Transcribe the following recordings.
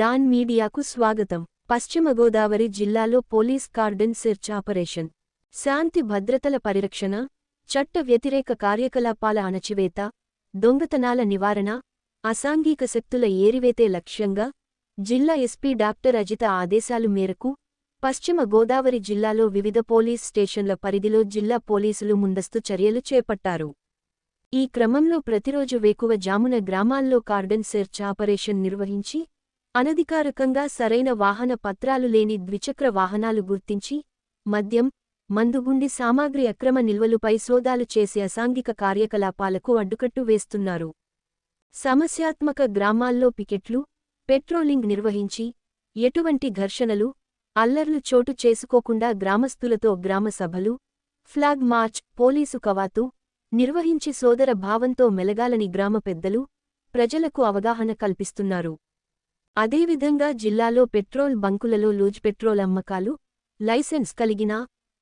Don మీడియాకు స్వాగతం. పశ్చిమ గోదావరి జిల్లాలో పోలీస్ కార్డన్ సెర్చ్ ఆపరేషన్. శాంతి భద్రతల పరిరక్షణ చట్ట వ్యతిరేక కార్యకలాపాల అణచివేత దొంగతనాల నివారణ అసాంఘిక శక్తుల ఏరివేతే లక్ష్యంగా జిల్లా ఎస్పీ డాక్టర్ అజిత ఆదేశాలు మేరకు పశ్చిమ గోదావరి జిల్లాలో వివిధ పోలీస్ స్టేషన్ల పరిధిలో జిల్లా పోలీసులు ముందస్తు చర్యలు చేపట్టారు. ఈ క్రమంలో ప్రతిరోజు వేకువ జామున గ్రామాల్లో కార్డన్ సెర్చ్ ఆపరేషన్ నిర్వహించి అనధికారకంగా సరైన వాహన పత్రాలు లేని ద్విచక్ర వాహనాలు గుర్తించి మద్యం మందుగుండి సామాగ్రి అక్రమ నిల్వలుపై సోదాలు చేసే అసాంఘిక కార్యకలాపాలకు అడ్డుకట్టు వేస్తున్నారు. సమస్యాత్మక గ్రామాల్లో పికెట్లు పెట్రోలింగ్ నిర్వహించి ఎటువంటి ఘర్షణలు అల్లర్లు చోటు చేసుకోకుండా గ్రామస్తులతో గ్రామ సభలు ఫ్లాగ్ మార్చ్ పోలీసు కవాతు నిర్వహించి సోదర భావంతో మెలగాలని గ్రామ పెద్దలు ప్రజలకు అవగాహన కల్పిస్తున్నారు. అదేవిధంగా జిల్లాలో పెట్రోల్ బంకులలో లూజ్ పెట్రోల్ అమ్మకాలు లైసెన్స్ కలిగిన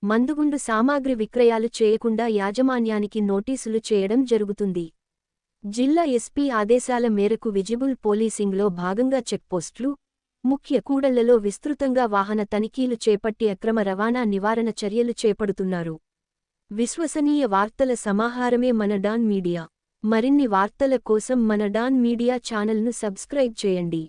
మందుగుండు సామాగ్రి విక్రయాలు చేయకుండా యాజమాన్యానికి నోటీసులు చేయడం జరుగుతుంది. జిల్లా ఎస్పీ ఆదేశాల మేరకు విజిబుల్ పోలీసింగ్లో భాగంగా చెక్పోస్ట్లు ముఖ్య కూడళ్ళలో విస్తృతంగా వాహన తనిఖీలు చేపట్టి అక్రమ రవాణా నివారణ చర్యలు చేపడుతున్నారు. విశ్వసనీయ వార్తల సమాహారమే మన డాన్ మీడియా. మరిన్ని వార్తల కోసం మన డాన్ మీడియా ఛానల్ను సబ్స్క్రైబ్ చేయండి.